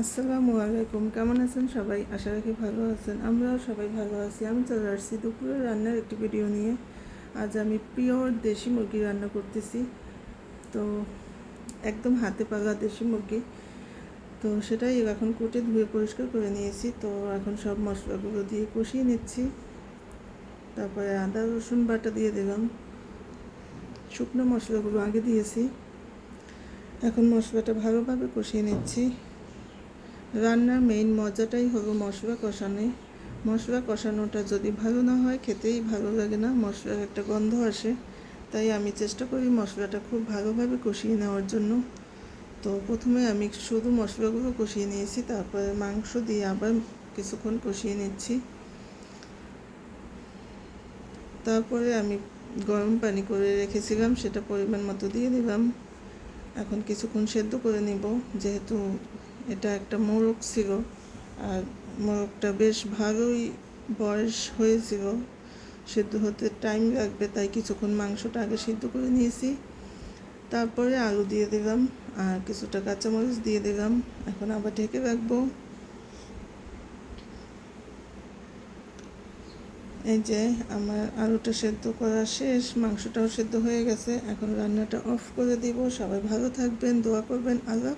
আসসালামু আলাইকুম, কেমন আছেন সবাই? আশা রাখি ভালো আছেন, আমরাও সবাই ভালো আছি। আমি চলে আসছি দুপুরে রান্নার একটি ভিডিও নিয়ে। আজ আমি পিওর দেশি মুরগি রান্না করতেছি। তো একদম হাতে পাকা দেশি মুরগি। তো সেটাই এখন কুটে ধুয়ে পরিষ্কার করে নিয়েছি। তো এখন সব মশলাগুলো দিয়ে কষিয়ে নিচ্ছি। তারপরে আদা, রসুন বাটা দিয়ে দিলাম। শুকনো মশলাগুলো আগে দিয়েছি। এখন মশলাটা ভালোভাবে কষিয়ে নিচ্ছি। রান্নার মেইন মজাটাই হলো মশলা কষানো। মশলা কষানোটা যদি ভালো না হয়, খেতেই ভালো লাগে না, মশলার একটা গন্ধ আসে। তাই আমি চেষ্টা করি মশলাটা খুব ভালোভাবে কষিয়ে নেওয়ার জন্য। তো প্রথমে আমি শুধু মশলাগুলো কষিয়ে নিয়েছি, তারপরে মাংস দিয়ে আবার কিছুক্ষণ কষিয়ে নিচ্ছি। তারপরে আমি গরম পানি করে রেখেছিলাম, সেটা পরিমাণ মতো দিয়ে দিলাম। এখন কিছুক্ষণ সেদ্ধ করে নিব, যেহেতু এটা একটা মোরগ ছিল। আর মোরগটা বেশ ভালোই বয়স হয়েছিল। সেদ্ধ হতে টাইম লাগবে, তাই কিছুক্ষণ মাংসটা আগে সিদ্ধ করে নিয়েছি। তারপরে আলু দিয়ে দিলাম, আর কিছুটা কাঁচামরিচ দিয়ে দিলাম। এখন আবার ঢেকে রাখব। এই যে আমার আলুটা সেদ্ধ করা শেষ, মাংসটাও সেদ্ধ হয়ে গেছে। এখন রান্নাটা অফ করে দিব। সবাই ভালো থাকবেন, দোয়া করবেন, আল্লাহ।